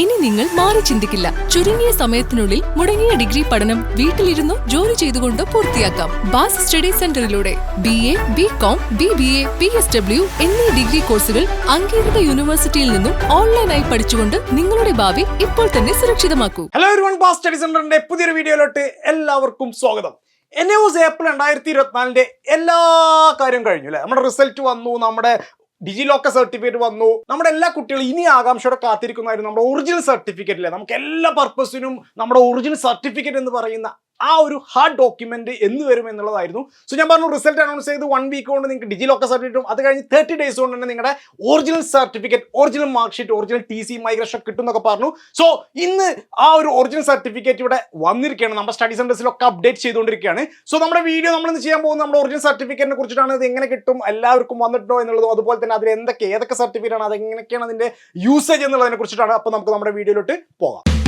ഇനി നിങ്ങൾ മാറി ചിന്തിക്കില്ല. ചുരുങ്ങിയ സമയത്തിനുള്ളിൽ മുടങ്ങിയ ഡിഗ്രി പഠനം വീട്ടിലിരുന്നോ ജോലി ചെയ്തുകൊണ്ട് പൂർത്തിയാക്കാം. Bass study സെന്ററിലൂടെ B A B com B B A P S W എന്നീ ഡിഗ്രി കോഴ്സുകൾ അംഗീകൃത യൂണിവേഴ്സിറ്റിയിൽ നിന്നും ഓൺലൈനായി പഠിച്ചുകൊണ്ട് നിങ്ങളുടെ ഭാവി ഇപ്പോൾ തന്നെ സുരക്ഷിതമാക്കൂ. ഹലോ എവരിവൺ ബാസ് സ്റ്റഡി സെന്ററിന്റെ പുതിയൊരു വീഡിയോയിലോട്ട് എല്ലാവർക്കും സ്വാഗതം. എൻ എസ് ഏപ്രിൽ രണ്ടായിരത്തി ഇരുപത്തിനാലിന്റെ എല്ലാ കാര്യം കഴിഞ്ഞു അല്ലേ? നമ്മുടെ റിസൾട്ട് വന്നു നമ്മുടെ ഡിജി ലോക്കർ സർട്ടിഫിക്കറ്റ് വന്നു. നമ്മുടെ എല്ലാ കുട്ടികളും ഇനി ആകാംക്ഷയോടെ കാത്തിരിക്കുന്നതായിരുന്നു നമ്മുടെ ഒറിജിനൽ സർട്ടിഫിക്കറ്റ് അല്ലേ നമുക്ക് എല്ലാ പർപ്പസിനും നമ്മുടെ ഒറിജിനൽ സർട്ടിഫിക്കറ്റ് എന്ന് പറയുന്ന ആ ഒരു ഹാർഡ് ഡോക്യുമെന്റ് എന്ന് വരും എന്നുള്ളതായിരുന്നു. സോ ഞാൻ പറഞ്ഞു റിസൾട്ട് അനൗൺസ് ചെയ്ത് വൺ വീക്ക് കൊണ്ട് നിങ്ങൾക്ക് ഡിജി ലോക്കർ സർട്ടിഫിക്കറ്റും അത് കഴിഞ്ഞ് തേർട്ടി ഡേയ്സ് കൊണ്ട് തന്നെ നിങ്ങളുടെ original certificate original mark sheet original T C migration കിട്ടും എന്നൊക്കെ പറഞ്ഞു. സോ ഇന്ന് ആ ഒരു ഒറിജിനൽ സർട്ടിഫിക്കറ്റ് ഇവിടെ വന്നിരിക്കുകയാണ്. നമ്മുടെ സ്റ്റഡി സെന്റേഴ്സിലൊക്കെ അപ്ഡേറ്റ് ചെയ്തുകൊണ്ടിരിക്കുകയാണ്. സോ നമ്മുടെ വീഡിയോ നമ്മൾ ഇന്ന് ചെയ്യാൻ പോകുന്നത് നമ്മുടെ ഒറിജിനൽ സർട്ടിഫിക്കറ്റിനെ കുറിച്ചിട്ടാണ് ഇത് എങ്ങനെ കിട്ടും? എല്ലാവർക്കും വന്നിട്ടുണ്ടോ എന്നുള്ളതും? അതുപോലെ തന്നെ അതിൽ എന്തൊക്കെ ഏതൊക്കെ സർട്ടിഫിക്കറ്റ് ആണ്? അത് എങ്ങനെയൊക്കെയാണ് അതിന്റെ യൂസേജ് എന്നുള്ളതിനെ കുറിച്ചിട്ടാണ്. അപ്പോൾ നമുക്ക് നമ്മുടെ വീഡിയോയിലോട്ട് പോകാം.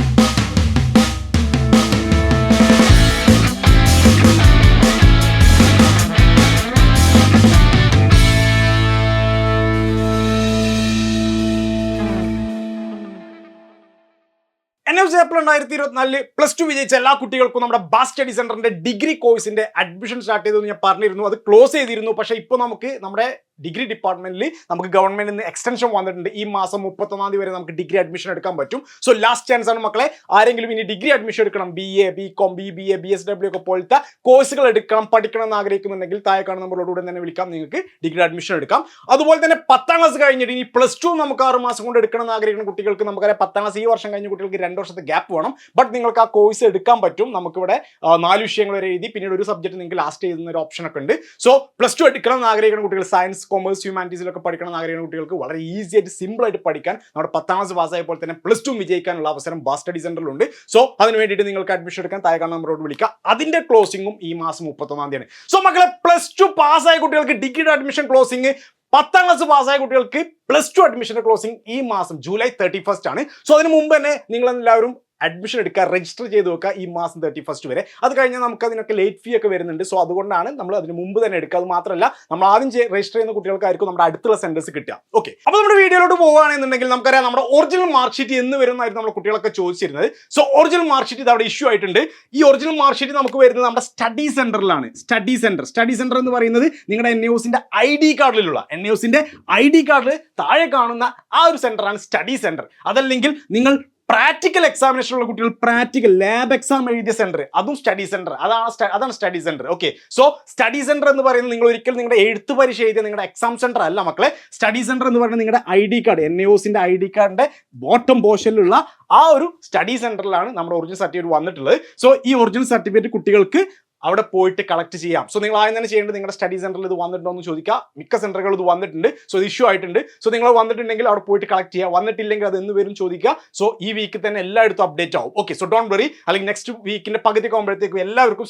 ഏപ്രിൽ രണ്ടായിരത്തി ഇരുപത്തിനാലിൽ പ്ലസ് ടു വിജയിച്ച എല്ലാ കുട്ടികൾക്കും നമ്മുടെ ബാസ് സ്റ്റഡി സെന്ററിന്റെ ഡിഗ്രി കോഴ്സിന്റെ അഡ്മിഷൻ സ്റ്റാർട്ട് ചെയ്തെന്ന് ഞാൻ പറഞ്ഞിരുന്നു. അത് ക്ലോസ് ചെയ്തിരുന്നു. പക്ഷേ ഇപ്പോൾ നമുക്ക് നമ്മുടെ ഡിഗ്രി ഡിപ്പാർട്ട്മെന്റിൽ നമുക്ക് ഗവൺമെന്റിൽ നിന്ന് എക്സ്റ്റൻഷൻ വന്നിട്ടുണ്ട്. ഈ മാസം മുപ്പത്തൊന്നാം തീയതി വരെ നമുക്ക് ഡിഗ്രി അഡ്മിഷൻ എടുക്കാൻ പറ്റും. സോ ലാസ്റ്റ് ചാൻസ് ആണ് മക്കളെ ആരെങ്കിലും ഇനി ഡിഗ്രി അഡ്മിഷൻ എടുക്കണം. B A B com B B A B S W ഒക്കെ പോലത്തെ കോഴ്സുകൾ എടുക്കണം പഠിക്കണം എന്ന് ആഗ്രഹിക്കുന്നുണ്ടെങ്കിൽ താഴെ കാണുന്ന നമ്മളോട് തന്നെ വിളിക്കാം. നിങ്ങൾക്ക് ഡിഗ്രി അഡ്മിഷൻ എടുക്കാം. അതുപോലെ തന്നെ പത്താം ക്ലാസ് കഴിഞ്ഞിട്ട് ഇനി പ്ലസ് ടു നമുക്ക് ആറ് മാസം കൊണ്ട് എടുക്കണം എന്ന് ആഗ്രഹിക്കുന്ന കുട്ടികൾക്ക് നമുക്കറിയാം പത്താം ക്ലാസ് ഈ വർഷം കഴിഞ്ഞ കുട്ടികൾക്ക് രണ്ട് വർഷത്തെ ഗ്യാപ്പ് വേണം. ബട്ട് നിങ്ങൾക്ക് ആ കോഴ്സ് എടുക്കാൻ പറ്റും. നമുക്കിവിടെ നാല് വിഷയങ്ങൾ വരെ എഴുതി പിന്നീട് ഒരു സബ്ജക്ട് നിങ്ങൾക്ക് ലാസ്റ്റ് ചെയ്യുന്ന ഒരു ഓപ്ഷൻ ഒക്കെ ഉണ്ട്. സോ പ്ലസ് ടു എടുക്കണം എന്ന് ആഗ്രഹിക്കുന്ന കുട്ടികൾ സയൻസ് കൊമേഴ്സ് ഹ്യൂമാനിറ്റീസിലൊക്കെ പഠിക്കണം ആഗ്രഹിക്കുന്ന കുട്ടികൾക്ക് വളരെ ഈസി ആയിട്ട് സിമ്പിൾ ആയിട്ട് പഠിക്കാൻ നമ്മുടെ പത്താം ക്ലാസ് പാസ്സായപ്പോൾ തന്നെ പ്ലസ് ടു വിജയിക്കാനുള്ള അവസരം ബാസ് സ്റ്റഡി സെന്ററിലുണ്ട് സോ അതിന് വേണ്ടിയിട്ട് നിങ്ങൾക്ക് അഡ്മിഷൻ എടുക്കാൻ താഴെ കാണുന്ന നമ്പറോട് വിളിക്കുക അതിന്റെ ക്ലോസിംഗും ഈ മാസം മുപ്പത്തൊന്നാം തീയതിയാണ്. സോ മക്കളെ പ്ലസ് ടു പാസ്സായ കുട്ടികൾക്ക് ഡിഗ്രിയുടെ അഡ്മിഷൻ ക്ലോസിംഗ് പത്താം ക്ലാസ് പാസ്സായ കുട്ടികൾക്ക് പ്ലസ് ടു അഡ്മിഷന്റെ ക്ലോസിംഗ് ഈ മാസം ജൂലൈ തേർട്ടി ഫസ്റ്റ് ആണ്. സോ അതിന് മുമ്പ് തന്നെ നിങ്ങൾ എല്ലാവരും അഡ്മിഷൻ എടുക്കുക രജിസ്റ്റർ ചെയ്ത് വെക്കുക ഈ മാസം തേർട്ടി ഫസ്റ്റ് വരെ. അത് കഴിഞ്ഞാൽ നമുക്ക് അതിനൊക്കെ ലേറ്റ് ഫീ ഒക്കെ വരുന്നുണ്ട്. സോ അതുകൊണ്ടാണ് നമ്മൾ അതിന് മുമ്പ് തന്നെ എടുക്കുക. അത് മാത്രമല്ല നമ്മൾ ആദ്യം രജിസ്റ്റർ ചെയ്യുന്ന കുട്ടികൾക്കായിരിക്കും നമ്മുടെ അടുത്തുള്ള സെന്റേഴ്സ് കിട്ടുക. ഓക്കെ അപ്പോൾ നമ്മുടെ വീഡിയോയിലോട്ട് പോകുകയാണെന്നുണ്ടെങ്കിൽ നമുക്കറിയാം നമ്മുടെ ഒറിജിനൽ മാർക്ക് ഷീറ്റ് എന്ന് വരുന്നതായിരുന്നു നമ്മൾ കുട്ടികളൊക്കെ ചോദിച്ചിരുന്നത്. സോ ഒറിജിനൽ മാർക്ക് ഷീറ്റ് ഇത് അവിടെ ഇഷ്യൂ ആയിട്ടുണ്ട്. ഈ ഒറിജിനൽ മാർക്ക് ഷീറ്റ് നമുക്ക് വരുന്നത് നമ്മുടെ സ്റ്റഡി സെന്ററിലാണ് സ്റ്റഡി സെന്റർ സ്റ്റഡി സെന്റർ എന്ന് പറയുന്നത് നിങ്ങളുടെ എൻ ന്യൂസിന്റെ ഐ ഡി കാർഡിലുള്ള എൻ ന്യൂസിന്റെ ഐ ഡി കാർഡിൽ താഴെ കാണുന്ന ആ ഒരു സെന്ററാണ് സ്റ്റഡി സെന്റർ അതല്ലെങ്കിൽ നിങ്ങൾ പ്രാക്ടിക്കൽ എക്സാമിനേഷൻ ഉള്ള കുട്ടികൾ പ്രാക്ടിക്കൽ ലാബ് എക്സാം എഴുതിയ സെന്റർ അതും സ്റ്റഡി സെന്റർ അതാണ് അതാണ് study centre okay so study centre എന്ന് പറയുന്നത് നിങ്ങൾ ഒരിക്കലും നിങ്ങളുടെ എഴുത്ത് പരീക്ഷ എഴുതിയ നിങ്ങളുടെ എക്സാം സെന്റർ അല്ല മക്കളെ. സ്റ്റഡി സെന്റർ എന്ന് പറയുന്നത് നിങ്ങളുടെ ഐ ഡി കാർഡ് എൻ എസിന്റെ ഐ ഡി കാർഡിന്റെ ബോട്ടം പോർഷനിലുള്ള ആ ഒരു സ്റ്റഡി സെന്ററിലാണ് നമ്മുടെ ഒറിജിനൽ സർട്ടിഫിക്കറ്റ് വന്നിട്ടുള്ളത്. സോ ഈ ഒറിജിനൽ സർട്ടിഫിക്കറ്റ് കുട്ടികൾക്ക് അവിടെ പോയിട്ട് കളക്ട് ചെയ്യാം. സോ നിങ്ങൾ ആദ്യം തന്നെ ചെയ്യേണ്ടത് നിങ്ങളുടെ സ്റ്റഡി സെന്ററിൽ ഇത് വന്നിട്ടുണ്ടോ എന്ന് ചോദിക്കുക. മിക്ക സെന്ററുകൾ ഇത് വന്നിട്ടുണ്ട്. സോ ഇത് ഇഷ്യൂ ആയിട്ടുണ്ട്. സോ നിങ്ങൾ വന്നിട്ടുണ്ടെങ്കിൽ അവിടെ പോയിട്ട് കളക്ട് ചെയ്യുക വന്നിട്ടില്ലെങ്കിൽ അത് എന്ന് വരും ചോദിക്കുക. സോ ഈ വീക്ക് തന്നെ എല്ലായിടത്തും അപ്ഡേറ്റ് ആവും. ഓക്കെ സോ ഡോണ്ട് വെറി അല്ലെങ്കിൽ നെക്സ്റ്റ് വീക്കിന്റെ പകുതി ആകുമ്പോഴത്തേക്കും എല്ലാവർക്കും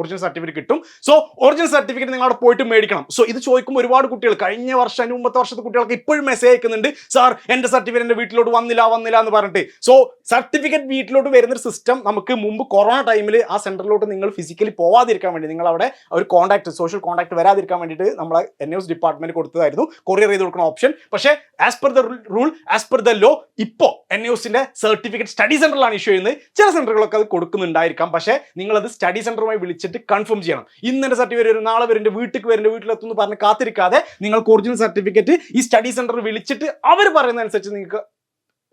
ഒറിജിനൽ സർട്ടിഫിക്കറ്റ് കിട്ടും. സോ ഒറിജിനൽ സർട്ടിഫിക്കറ്റ് നിങ്ങൾ അവിടെ പോയിട്ട് മേടിക്കണം. സോ ഇത് ചോദിക്കുമ്പോൾ ഒരുപാട് കുട്ടികൾ കഴിഞ്ഞ വർഷം അതിന് മുമ്പത്തെ വർഷത്തെ കുട്ടികൾക്ക് ഇപ്പോഴും മെസ്സേജ് അയക്കുന്നുണ്ട്. സാർ എന്റെ സർട്ടിഫിക്കറ്റ് എന്റെ വീട്ടിലോട്ട് വന്നില്ല വന്നില്ല എന്ന് പറഞ്ഞിട്ട്. സോ സർട്ടിഫിക്കറ്റ് വീട്ടിലോട്ട് വരുന്ന ഒരു സിസ്റ്റം നമുക്ക് മുമ്പ് കൊറോണ ടൈമിൽ ആ സെന്ററിലോട്ട് നിങ്ങൾ ഫിസിക്കലി പോവാതിരിക്കാൻ വേണ്ടി നിങ്ങൾ അവിടെ ഒരു കോൺടാക്ട് സോഷ്യൽ കോൺടാക്ട് വരാതിരിക്കാൻ വേണ്ടിയിട്ട് നമ്മളെ എൻ എസ് ഡിപ്പാർട്ട്മെന്റ് കൊടുത്തതായിരുന്നു. കൊറിയർ ചെയ്ത് കൊടുക്കുന്ന ഓപ്ഷൻ പക്ഷേ as per the rule as per the law ഇപ്പോൾ എൻ എസിന്റെ സർട്ടിഫിക്കറ്റ് സ്റ്റഡി സെന്ററിലാണ് ഇഷ്യൂ ചെയ്യുന്നത്. ചില സെന്ററുകളൊക്കെ അത് കൊടുക്കുന്നുണ്ടായിരിക്കാം. പക്ഷേ നിങ്ങൾ അത് സ്റ്റഡി സെന്ററുമായി വിളിച്ചിട്ട് കൺഫേം ചെയ്യണം. ഇന്ന് എന്റെ സർട്ടിഫിക്കറ്റ് വരും നാളെ വരും വീട്ടിൽ വരും എന്റെ വീട്ടിലെത്തുന്നു പറഞ്ഞ് കാത്തിരിക്കാതെ നിങ്ങൾക്ക് ഒറിജിനൽ സർട്ടിഫിക്കറ്റ് ഈ സ്റ്റഡി സെന്ററിൽ വിളിച്ചിട്ട് അവർ പറയുന്നതനുസരിച്ച് നിങ്ങൾക്ക്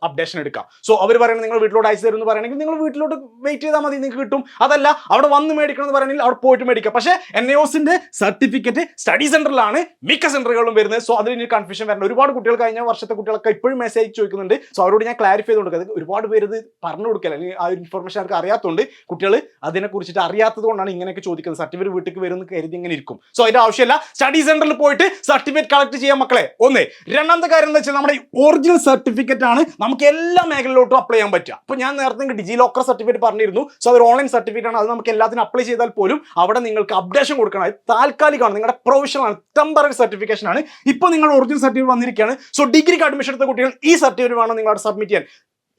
അപ്ഡേഷൻ എടുക്കാം. സോ അവർ പറയുന്നത് നിങ്ങൾ വീട്ടിലോട്ട് അയച്ചു തരും എന്ന് പറയണമെങ്കിൽ നിങ്ങൾ വീട്ടിലോട്ട് വെയിറ്റ് ചെയ്താൽ മതി നിങ്ങൾക്ക് കിട്ടും. അതല്ല അവിടെ വന്ന് മേടിക്കണം എന്ന് പറയണമെങ്കിൽ അവിടെ പോയിട്ട് മേടിക്കാം. പക്ഷേ എൻ എസിന്റെ സർട്ടിഫിക്കറ്റ് സ്റ്റഡി സെന്ററിലാണ് മിക്ക സെന്ററുകളും വരുന്നത്. സോ അതിൽ ഇനി കൺഫ്യൂഷൻ വരണം ഒരുപാട് കുട്ടികൾ കഴിഞ്ഞ വർഷത്തെ കുട്ടികളൊക്കെ ഇപ്പോഴും മെസ്സേജ് ചോദിക്കുന്നുണ്ട്. സോ അവരോട് ഞാൻ ക്ലാരിഫൈ ചെയ്ത് കൊടുക്കുക ഒരുപാട് പേര് ഇത് പറഞ്ഞു കൊടുക്കല അല്ലെങ്കിൽ ആ ഇൻഫർമേഷൻ അവർക്ക് അറിയാത്തതുകൊണ്ട് കുട്ടികൾ അതിനെ കുറിച്ചിട്ട് അറിയാത്തത് കൊണ്ടാണ് ഇങ്ങനെയൊക്കെ ചോദിക്കുന്നത്. സർട്ടിഫിക്കറ്റ് വീട്ടിൽ വരുന്ന കരുതി ഇങ്ങനെ ഇരിക്കും. സോ അതിന്റെ ആവശ്യമില്ല. സ്റ്റഡി സെന്ററിൽ പോയിട്ട് സർട്ടിഫിക്കറ്റ് കളക്ട് ചെയ്യാൻ മക്കളെ. ഒന്ന്. രണ്ടാമത്തെ കാര്യം എന്താ വെച്ചാൽ നമ്മുടെ ഒറിജിനൽ സർട്ടിഫിക്കറ്റ് ആണ് നമുക്ക് എല്ലാ മേഖലയിലോട്ടും അപ്ലൈ ചെയ്യാൻ പറ്റുക. അപ്പോൾ ഞാൻ നേരത്തെ നിങ്ങൾക്ക് ഡിജി ലോക്കർ സർട്ടിഫിക്കറ്റ് പറഞ്ഞിരുന്നു. സോ അതൊരു ഓൺലൈൻ സർട്ടിഫിക്കറ്റ് ആണ്. അത് നമുക്ക് എല്ലാത്തിനും അപ്ലൈ ചെയ്താൽ പോലും അവിടെ നിങ്ങൾക്ക് അപ്ഡേഷൻ കൊടുക്കണം. അത് താൽക്കാലികമാണ്. നിങ്ങളുടെ പ്രൊവിഷണൽ ആണ്. ടെമ്പററി സർട്ടിഫിക്കേഷൻ ആണ്. ഇപ്പോൾ നിങ്ങൾ ഒറിജിനൽ സർട്ടിഫിക്കറ്റ് വന്നിരിക്കുകയാണ്. സോ ഡിഗ്രിക്ക് അഡ്മിഷൻ എടുത്ത കുട്ടികൾ ഈ സർട്ടിഫിക്കറ്റ് വേണം നിങ്ങൾ അവിടെ സബ്മിറ്റ് ചെയ്യാൻ.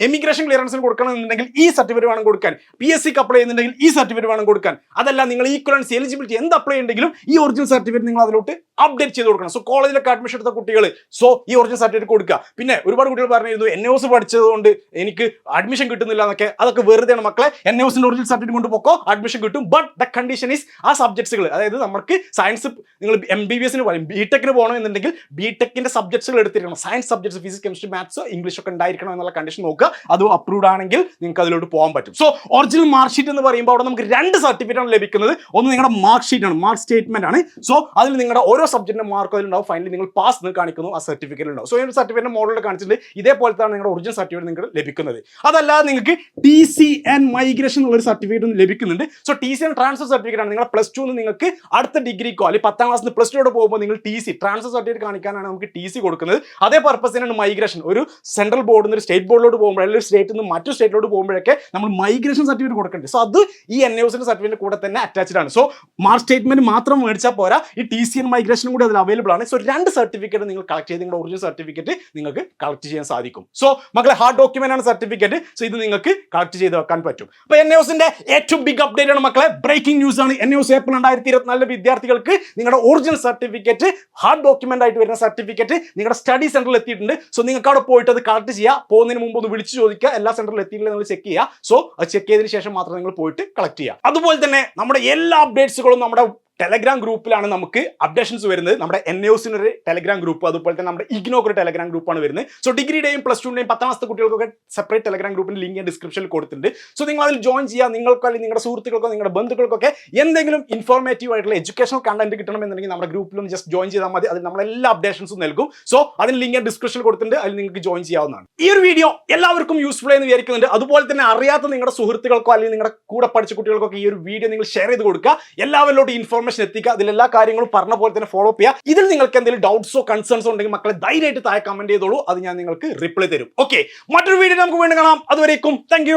എമിഗ്രേഷൻ ക്ലിയറൻസിന് കൊടുക്കണമെന്നുണ്ടെങ്കിൽ ഈ സർട്ടിഫിക്കറ്റ് വേണം കൊടുക്കാൻ. പി എസ് സിക്ക് അപ്ലൈ ചെയ്യുന്നുണ്ടെങ്കിൽ ഈ സർട്ടിഫിക്കറ്റ് വേണം കൊടുക്കാൻ. അതല്ല നിങ്ങൾ ഈക്വലൻസ് എലിജിബിലിറ്റി എന്ത് അപ്ലൈ ഉണ്ടെങ്കിലും ഈ ഒറിജിനൽ സർട്ടിഫിക്കറ്റ് നിങ്ങൾ അതിലോട്ട് അപ്ഡേറ്റ് ചെയ്ത് കൊടുക്കണം. സോ കോളേജിലൊക്കെ അഡ്മിഷൻ എടുത്ത കുട്ടികൾ സോ ഈ ഒറിജിനൽ സർട്ടിഫിക്കറ്റ് കൊടുക്കുക. പിന്നെ ഒരുപാട് കുട്ടികൾ പറഞ്ഞിരുന്നു എൻ എസ് പഠിച്ചതുകൊണ്ട് എനിക്ക് അഡ്മിഷൻ കിട്ടുന്നില്ല എന്നൊക്കെ. അതൊക്കെ വെറുതെയാണ് മക്കളെ എൻ എസിന്റെ ഒറിജിനൽ സർട്ടിഫിക്കറ്റ് കൊണ്ട് പൊക്കോ അഡ്മിഷൻ കിട്ടും. ബട്ട് ദ കണ്ടീഷൻ ഈസ് ആ സബ്ജക്ട്സുകൾ അതായത് നമുക്ക് സയൻസ് നിങ്ങൾ എം ബി ബി എസിന് പറയും ബി ടെക്കിന് പോകണമെന്നുണ്ടെങ്കിൽ ബി ടെക്കിന്റെ സബ്ജക്ട്സുകൾ എടുത്തിരിക്കണം. Science subjects physics chemistry maths English ഒക്കെ ഉണ്ടായിരിക്കണം എന്നുള്ള കണ്ടീഷൻ നോക്കുക. അത് അപ്രൂവ്ഡ് ആണെങ്കിൽ നിങ്ങൾക്ക് അതിലോട്ട് പോകാൻ പറ്റും. സോ ഒറിജിനൽ മാർക്ക് ഷീറ്റ് എന്ന് പറയുമ്പോൾ അവിടെ നമുക്ക് രണ്ട് സർട്ടിഫിക്കറ്റ് ആണ് ലഭിക്കുന്നത്. ഒന്ന് നിങ്ങളുടെ മാർക്ക് ഷീറ്റ് ആണ് മാർക്ക് സ്റ്റേറ്റ്മെന്റ് ആണ്. സോ അതിൽ നിങ്ങളുടെ ഓരോ സബ്ജക്റ്റിന്റെ മാർക്ക് അതിലുണ്ടാവും. ഫൈനലി നിങ്ങൾ പാസ് എന്ന് കാണിക്കുന്നു ആ സർട്ടിഫിക്കറ്റ് ഉണ്ടാവും സോ ഈ സർട്ടിഫിക്കറ്റ് മോഡലിൽ കാണിച്ചിട്ടുണ്ട്. ഇതേപോലത്താണ് നിങ്ങളുടെ ഒറിജിനൽ സർട്ടിഫിക്കറ്റ് നിങ്ങൾക്ക് ലഭിക്കുന്നത്. അതല്ലാതെ നിങ്ങൾക്ക് ടി സി ആൻഡ് മൈഗ്രേഷൻ എന്നുള്ള ഒരു സർട്ടിഫിക്കറ്റ് ലഭിക്കുന്നുണ്ട്. So T C and transfer certificate ആണ് നിങ്ങൾ പ്ലസ് ടു നിങ്ങൾക്ക് അടുത്ത ഡിഗ്രിക്കോ അല്ലെങ്കിൽ പത്താം ക്ലാസ്സിൽ പ്ലസ് ടുയോട് പോകുമ്പോൾ നിങ്ങൾ ടി സി ട്രാൻസ്ഫർ സർട്ടിഫിക്കറ്റ് കാണിക്കാനാണ് നമുക്ക് ടി സി കൊടുക്കുന്നത്. അതേ പർപ്പസിനാണ് മൈഗ്രേഷൻ ഒരു സെൻട്രൽ ബോർഡിൽ നിന്ന് ഒരു സ്റ്റേറ്റ് ബോർഡിലോട്ട് പോകുമ്പോൾ അല്ലെങ്കിൽ ഒരു സ്റ്റേറ്റ് നിന്ന് മറ്റു സ്റ്റേറ്റിലോട്ട് പോകുമ്പോഴൊക്കെ നമ്മൾ മൈഗ്രേഷൻ സർട്ടിഫിക്കറ്റ് കൊടുക്കേണ്ടത്. സോ അത് ഈ എൻ എസിന്റെ സർട്ടിഫിക്കറ്റ് കൂടെ തന്നെ അറ്റാച്ച്ഡ് ആണ്. സോ മാർക്ക് സ്റ്റേറ്റ്മെന്റ് മാത്രം മേടിച്ചാൽ പോരാ. ഈ ടി സി ആൻഡ് മൈഗ്രേഷനും കൂടി അതിൽ അവൈലബിൾ ആണ്. സോ രണ്ട് സർട്ടിഫിക്കറ്റ് നിങ്ങൾ കളക്ട് ചെയ്ത് നിങ്ങളുടെ ഒറിജിനൽ സർട്ടിഫിക്കറ്റ് നിങ്ങൾക്ക് കളക്ട് ചെയ്യാൻ സാധിക്കും. സോ മക്കളെ ഹാർഡ് ഡോക്യുമെന്റ് ആണ് സർട്ടിഫിക്കറ്റ് സോ ഇത് നിങ്ങൾക്ക് കളക്ട് ചെയ്ത് വെക്കാൻ പറ്റും. അപ്പൊ എൻ എസിന്റെ ഏറ്റവും ബിഗ് അപ്ഡേറ്റ് ആണ് മക്കളെ ബ്രേക്കിംഗ് ന്യൂസ് ആണ്. എൻ എസ് ഏപ്രിൽ രണ്ടായിരത്തി ഇരുപത്തിനാല് വിദ്യാർത്ഥികൾക്ക് നിങ്ങളുടെ ഒറിജിനൽ സർട്ടിഫിക്കറ്റ് ഹാർഡ് ഡോക്യുമെന്റ് ആയിട്ട് വരുന്ന സർട്ടിഫിക്കറ്റ് നിങ്ങളുടെ സ്റ്റഡി സെന്ററിൽ എത്തിയിട്ടുണ്ട്. സോ നിങ്ങൾക്ക് അവിടെ പോയിട്ട് അത് കളക്ട് ചെയ്യുക പോകുന്നതിന് മുമ്പ് ഒന്ന് വിളിച്ച് ചോദിക്കുക. എല്ലാ സെന്ററിൽ എത്തിയില്ല നിങ്ങൾ ചെക്ക് ചെയ്യുക സോ അത് ചെക്ക് ചെയ്തതിന് ശേഷം മാത്രം നിങ്ങൾ പോയിട്ട് കളക്ട് ചെയ്യുക അതുപോലെ തന്നെ നമ്മുടെ എല്ലാ അപ്ഡേറ്റ്സുകളും നമ്മുടെ ടെലഗ്രാം ഗ്രൂപ്പിലാണ് നമുക്ക് അപ്ഡേഷൻസ് വരുന്നത്. നമ്മുടെ എൻ എസിന് ഒരു ടെലഗ്രാം ഗ്രൂപ്പ് അതുപോലെ തന്നെ നമ്മുടെ ഇഗ്നോക്ക് ഒരു ടെലഗ്രാം ഗ്രൂപ്പാണ് വരുന്നത്. സോ ഡിഗ്രിയുടെയും പ്ലസ് ടുവിന്റെയും പത്താം ക്ലാസ് കുട്ടികൾക്കൊക്കെ സെപ്പറേറ്റ് ടെലഗ്രാം ഗ്രൂപ്പിന്റെ ലിങ്ക് ഞാൻ ഡിസ്ക്രിപ്ഷനിൽ കൊടുത്തിട്ടുണ്ട്. സോ നിങ്ങൾ അതിൽ ജോയിൻ ചെയ്യുക. നിങ്ങൾക്കോ അല്ലെങ്കിൽ നിങ്ങളുടെ സുഹൃത്തുക്കൾക്കോ നിങ്ങളുടെ ബന്ധുക്കൾക്കൊക്കെ എന്തെങ്കിലും ഇൻഫോർമേറ്റീവ് ആയിട്ടുള്ള എഡ്യൂക്കേഷണൽ കണ്ടന്റ് കിട്ടണമെന്നുണ്ടെങ്കിൽ നമ്മുടെ ഗ്രൂപ്പിലും ജസ്റ്റ് ജോയിൻ ചെയ്താൽ മതി. അതിൽ നമ്മൾ എല്ലാ അപ്ഡേഷൻസും നൽകും. സോ അതിന് ലിങ്ക് ഞാൻ ഡിസ്ക്രിപ്ഷനിൽ കൊടുത്തിട്ടുണ്ട്. അതിൽ നിങ്ങൾക്ക് ജോയിൻ ചെയ്യാവുന്നതാണ്. ഈ ഒരു വീഡിയോ എല്ലാവർക്കും യൂസ്ഫുൾ എന്ന് വിചാരിക്കുന്നുണ്ട്. അതുപോലെ തന്നെ അറിയാത്ത നിങ്ങളുടെ സുഹൃത്തുക്കൾക്കോ അല്ലെങ്കിൽ നിങ്ങളുടെ കൂടെ പഠിച്ച കുട്ടികൾക്കൊക്കെ ഈ ഒരു വീഡിയോ നിങ്ങൾ ഷെയർ ചെയ്ത് കൊടുക്കുക. എല്ലാവരിലോട്ട് ഇൻഫോർമേഷൻ എത്തിക്കുക അതിലെല്ലാ കാര്യങ്ങളും പറഞ്ഞ പോലെ തന്നെ ഫോളോ അപ്പ് ചെയ്യുക. ഇതിൽ നിങ്ങൾക്ക് എന്തെങ്കിലും ഡൗട്ട്സോ കൺസേൺസോ ഉണ്ടെങ്കിൽ മക്കളെ ധൈര്യമായിട്ട് താഴെ കമന്റ് ചെയ്തോളൂ. അത് ഞാൻ നിങ്ങൾക്ക് റിപ്ലൈ തരും. ഓക്കെ മറ്റൊരു വീഡിയോ നമുക്ക് വീണ്ടും കാണാം. അതുവരേക്കും താങ്ക്